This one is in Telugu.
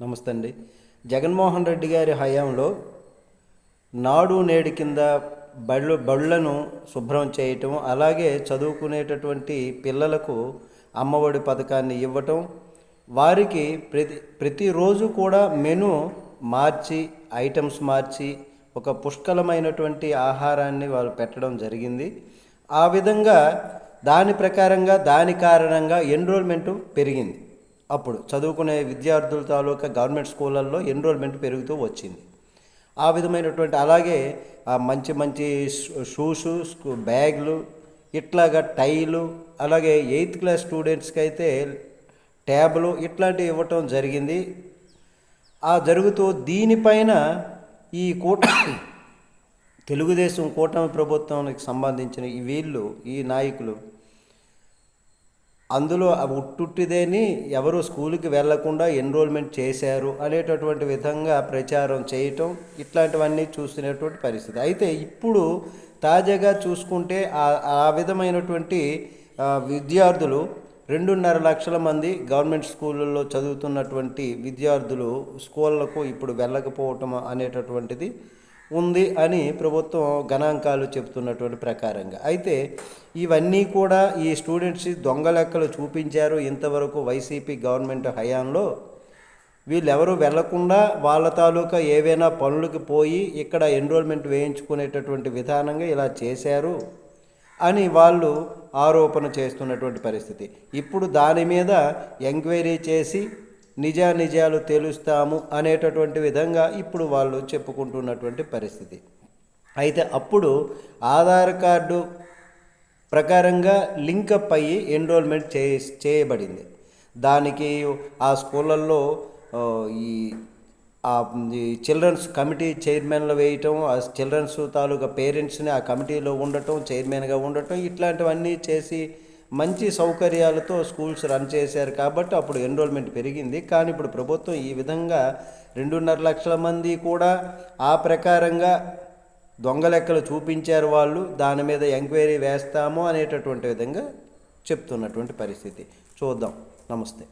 నమస్తే అండి జగన్మోహన్ రెడ్డి గారి హయాంలో నాడు నేడు కింద బళ్ళు బళ్ళను శుభ్రం చేయటం అలాగే చదువుకునేటటువంటి పిల్లలకు అమ్మఒడి పథకాన్ని ఇవ్వటం వారికి ప్రతి ప్రతిరోజు కూడా మెను మార్చి ఐటమ్స్ మార్చి ఒక పుష్కలమైనటువంటి ఆహారాన్ని వాళ్ళు పెట్టడం జరిగింది. ఆ విధంగా దాని ప్రకారంగా దాని కారణంగా ఎన్రోల్మెంటు పెరిగింది. అప్పుడు చదువుకునే విద్యార్థుల తాలూకా గవర్నమెంట్ స్కూళ్ళల్లో ఎన్రోల్మెంట్ పెరుగుతూ వచ్చింది. ఆ విధమైనటువంటి అలాగే మంచి మంచి షూస్ బ్యాగులు ఇట్లాగా టైలు అలాగే ఎయిత్ క్లాస్ స్టూడెంట్స్కి అయితే ట్యాబ్లు ఇట్లాంటివి ఇవ్వటం జరిగింది. ఆ జరుగుతూ దీనిపైన ఈ కూట తెలుగుదేశం కూటమి ప్రభుత్వానికి సంబంధించిన ఈ వీళ్ళు ఈ నాయకులు అందులో ఉట్టుట్టిదేని ఎవరు స్కూల్కి వెళ్ళకుండా ఎన్రోల్మెంట్ చేశారు అనేటటువంటి విధంగా ప్రచారం చేయటం ఇట్లాంటివన్నీ చూస్తున్నటువంటి పరిస్థితి. అయితే ఇప్పుడు తాజాగా చూసుకుంటే ఆ విధమైనటువంటి విద్యార్థులు రెండున్నర లక్షల మంది గవర్నమెంట్ స్కూళ్ళల్లో చదువుతున్నటువంటి విద్యార్థులు స్కూళ్ళకు ఇప్పుడు వెళ్ళకపోవటం అనేటటువంటిది ఉంది అని ప్రభుత్వం గణాంకాలు చెబుతున్నటువంటి ప్రకారంగా. అయితే ఇవన్నీ కూడా ఈ స్టూడెంట్స్ దొంగ లెక్కలు చూపించారు ఇంతవరకు వైసీపీ గవర్నమెంట్ హయాంలో. వీళ్ళెవరూ వెళ్ళకుండా వాళ్ళ తాలూకా ఏవైనా పనులకు పోయి ఇక్కడ ఎన్రోల్మెంట్ వేయించుకునేటటువంటి విధానంగా ఇలా చేశారు అని వాళ్ళు ఆరోపణ చేస్తున్నటువంటి పరిస్థితి. ఇప్పుడు దాని మీద ఎంక్వైరీ చేసి నిజానిజాలు తెలుస్తాము అనేటటువంటి విధంగా ఇప్పుడు వాళ్ళు చెప్పుకుంటున్నటువంటి పరిస్థితి. అయితే అప్పుడు ఆధార్ కార్డు ప్రకారంగా లింకప్ అయ్యి ఎన్రోల్మెంట్ చే చేయబడింది. దానికి ఆ స్కూళ్ళల్లో ఈ ఆ ఈ చిల్డ్రన్స్ కమిటీ చైర్మన్లు వేయటం ఆ చిల్డ్రన్స్ తాలూకా పేరెంట్స్ని ఆ కమిటీలో ఉండటం చైర్మన్గా ఉండటం ఇట్లాంటివన్నీ చేసి మంచి సౌకర్యాలతో స్కూల్స్ రన్ చేశారు కాబట్టి అప్పుడు ఎన్రోల్మెంట్ పెరిగింది. కానీ ఇప్పుడు ప్రభుత్వం ఈ విధంగా రెండున్నర లక్షల మంది కూడా ఆ ప్రకారంగా దొంగ లెక్కలు చూపించారు వాళ్ళు. దాని మీద ఎంక్వైరీ వేస్తాము అనేటటువంటి విధంగా చెప్తున్నటువంటి పరిస్థితి. చూద్దాం. నమస్తే.